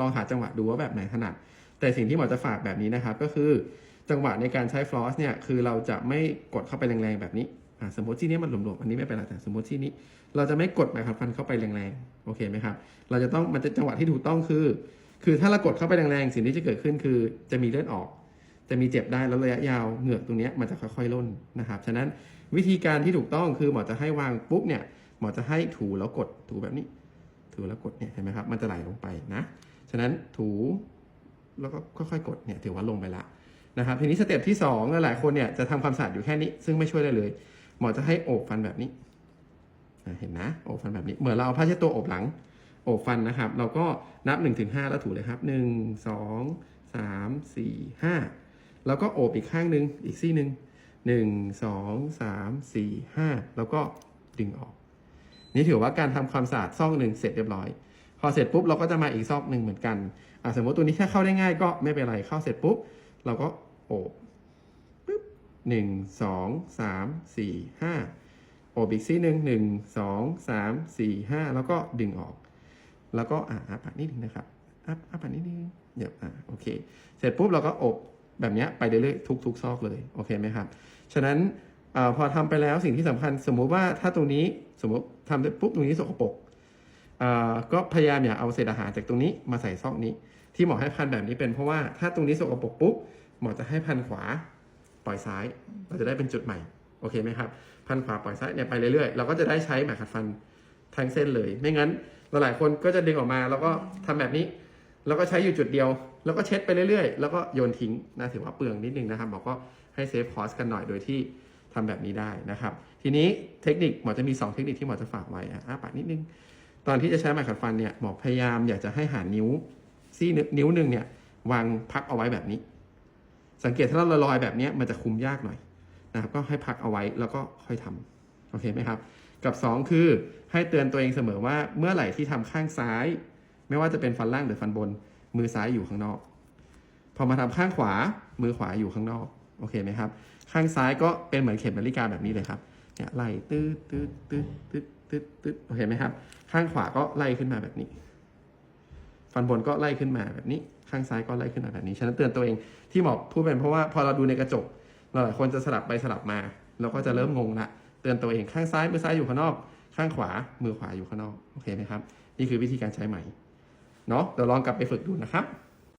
ลองหาจังหวะดูว่าแบบไหนถนัด แต่สิ่งที่หมอจะฝากแบบนี้นะครับ ก็คือจังหวะในการใช้ฟลอสเนี่ยคือเราจะไม่กดเข้าไปแรงๆแบบนี้อะสมมติที่นี้มันหลวมๆอันนี้ไม่เป็นไรแต่สมมติที่นี้ เราจะไม่กดไมโครฟันเข้าไปแรงๆโอเคไหมครับเราจะต้องมันจะจังหวะที่ถูกต้องคือ คือถ้าเรากดเข้าไปแรงๆสิ่งที่จะเกิดขึ้นคือจะมีเลือดออก จะมีเจ็บได้แล้วระยะยาวเหงือกตรงนี้มันจะค่อยๆล่นนะครับฉะนั้นวิธีการที่ถูกต้องคือหมอจะให้วางปุ๊บเนี่ยหมอจะให้ถูแล้วกดถูแบบนี้ ถูแล้วกดเนี่ยเห็นไหมครับมันจะไหลลงไปนะ ฉะนั้นถูแล้วก็ค่อยๆ กดเนี่ยถือว่าลงไปละนะครับทีนี้สเต็ปที่สองหลายคนเนี่ยจะทำความสะอาดอยู่แค่นี้ ซึ่งไม่ช่วยได้เลย หมอจะให้โอบฟันแบบนี้เห็นนะโอบฟันแบบนี้เหมือนเราเอาผ้าเช็ดตัวโอบหลังโอบฟันนะครับ เราก็นับ1นถึงหแล้วถูเลยครับ 1 2 3 4 5 แล้วก็โอบอีกข้างหนึ่งอีกซี่หนึ่งหนึ่งสองสามสี่ห้าแล้วก็ดึงออก นี่ถือว่าการทำความสะอาดซอกหนึ่งเสร็จเรียบร้อย พอเสร็จปุ๊บเราก็จะมาอีกซอกหนึ่งเหมือนกันอะสมมติตัวนี้ถ้าเข้าได้ง่ายก็ไม่เป็นไรเข้าเสร็จปุ๊บเราก็โอบปึ๊บหนึ่งสองสามสี่ห้าโอบอีกซี่หนึ่งหนึ่งสองสามสี่ห้าแล้วก็ดึงออก แล้วก็อะอัพปากนิดนึงนะครับอัพอัพปากนิดนึงเดี๋ยวอะโอเค เสร็จปุ๊บเราก็อบแบบเนี้ยไปเรื่อยๆทุกๆซอกเลย โอเคไหมครับ ฉะนั้น อพอทำไปแล้วสิ่งที่สำคัญ สมมุติว่าถ้าตรงนี้สมมติทำได้ปุ๊บตรงนี้สกปรกก็พยายามอย่าเอาเศษอาหารจากตรงนี้มาใส่ซอกนี้ ที่หมอให้พันแบบนี้เป็นเพราะว่าถ้าตรงนี้สกปรกปุ๊บหมอจะให้พันขวาปล่อยซ้าย เราจะได้เป็นจุดใหม่โอเคไหมครับ พันขวาปล่อยซ้ายเนี่ยไปเรื่อยๆเราก็จะได้ใช้หมาขัดฟันทั้งเส้นเลย ไม่งั้นหลายคนก็จะดึงออกมาแล้วก็ทำแบบนี้ แล้วก็ใช้อยู่จุดเดียว แล้วก็เช็ดไปเรื่อยๆ แล้วก็โยนทิ้งนะถือว่าเปลืองนิดนึงนะครับหมอก็ให้เซฟคอสกันหน่อยโดยที่ ทำแบบนี้ได้นะครับ ทีนี้เทคนิคหมอจะมี 2 เทคนิคที่หมอจะฝากไว้อะอ้าปากนิดนึง ตอนที่จะใช้ไม้ขัดฟันเนี่ยหมอพยายามอยากจะให้หานิ้วซี่นิ้วหนึ่งเนี่ยวางพักเอาไว้แบบนี้ สังเกตถ้าเราลอยแบบนี้มันจะคุมยากหน่อยนะครับก็ให้พักเอาไว้แล้วก็ค่อยทำโอเคไหมครับ กับ 2 คือให้เตือนตัวเองเสมอว่าเมื่อไหร่ที่ทำข้างซ้าย ไม่ว่าจะเป็นฟันล่างหรือฟันบน มือซ้ายอยู่ข้างนอก พอมาทำข้างขวามือขวาอยู่ข้างนอก โอเคไหมครับ ข้างซ้ายก็เป็นเหมือนเข็มนาฬิกาแบบนี้เลยครับ เนี่ยไล่ตืดตืดตืดตืดตืดตืดโอเคไหมครับ ข้างขวาก็ไล่ขึ้นมาแบบนี้ ฟันบนก็ไล่ขึ้นมาแบบนี้ ข้างซ้ายก็ไล่ขึ้นมาแบบนี้ ฉะนั้นเตือนตัวเองที่หมอพูดเป็นเพราะว่าพอเราดูในกระจกเราหลายคนจะสลับไปสลับมา เราก็จะเริ่มงงละ เตือนตัวเองข้างซ้ายมือซ้ายอยู่ข้างนอก ข้างขวามือขวาอยู่ข้างนอก โอเคไหมครับ นี่คือวิธีการใช้ไหมเนาะเดี๋ยวลองกลับไปฝึกดูนะครับ